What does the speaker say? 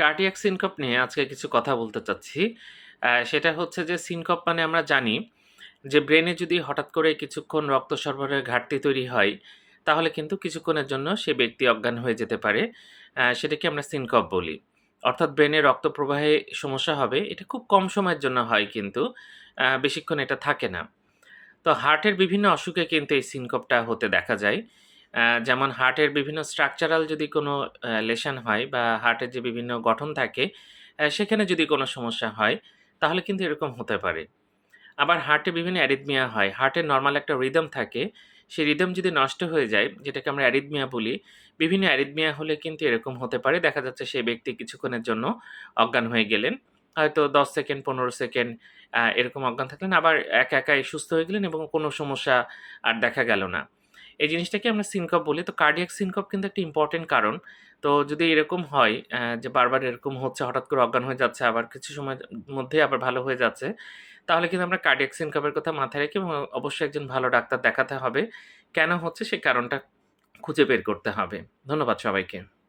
Cardiac syncope নিয়ে আজকে কিছু কথা বলতে চাচ্ছি। সেটা হচ্ছে যে সিনকপ মানে আমরা জানি যে ব্রেনে যদি হঠাৎ করে কিছুক্ষণ রক্ত সরবরাহের ঘাটতি তৈরি হয়, তাহলে কিন্তু কিছুক্ষণের জন্য সে ব্যক্তি অজ্ঞান হয়ে যেতে পারে। সেটাকে আমরা সিনকপ বলি। অর্থাৎ ব্রেনে রক্ত প্রবাহে সমস্যা হবে। এটা খুব কম সময়ের জন্য হয় কিন্তু। বেশিক্ষণ এটা থাকে না। তো হার্টের বিভিন্ন অসুখে কিন্তু এই সিনকপটা হতে দেখা যায়। যেমন হার্টের বিভিন্ন স্ট্রাকচারাল যদি কোনো লেশন হয় বা হার্টের যে বিভিন্ন গঠন থাকে, সেখানে যদি কোনো সমস্যা হয়, তাহলে কিন্তু এরকম হতে পারে। আবার হার্টে বিভিন্ন অ্যারিথমিয়া হয়। হার্টের নর্মাল একটা রিদম থাকে। সেই রিদম যদি নষ্ট হয়ে যায়, যেটাকে আমরা অ্যারিথমিয়া বলি, বিভিন্ন অ্যারিথমিয়া হলে কিন্তু এরকম হতে পারে। দেখা যাচ্ছে সেই ব্যক্তি কিছুক্ষণের জন্য অজ্ঞান হয়ে গেলেন। হয়তো ১০ সেকেন্ড, ১৫ সেকেন্ড এরকম অজ্ঞান থাকলেন। আবার একা, একাই সুস্থ হয়ে গেলেন এবং কোনো সমস্যা আর দেখা গেল না। এই জিনিসটাকে আমরা সিনকপ বলি। তো কার্ডিয়াক সিনকপ কিন্তু একটা ইম্পর্টেন্ট কারণ। তো যদি এরকম হয় যে বারবার এরকম হচ্ছে, হঠাৎ করে অজ্ঞান হয়ে যাচ্ছে, আবার কিছু সময়ের মধ্যে আবার ভালো হয়ে যাচ্ছে, তাহলে কিন্তু আমরা কার্ডিয়াক সিনকপের কথা মাথায় রেখে অবশ্যই একজন ভালো ডাক্তার দেখাতে হবে। কেন হচ্ছে সেই কারণটা খুঁজে বের করতে হবে। ধন্যবাদ সবাইকে।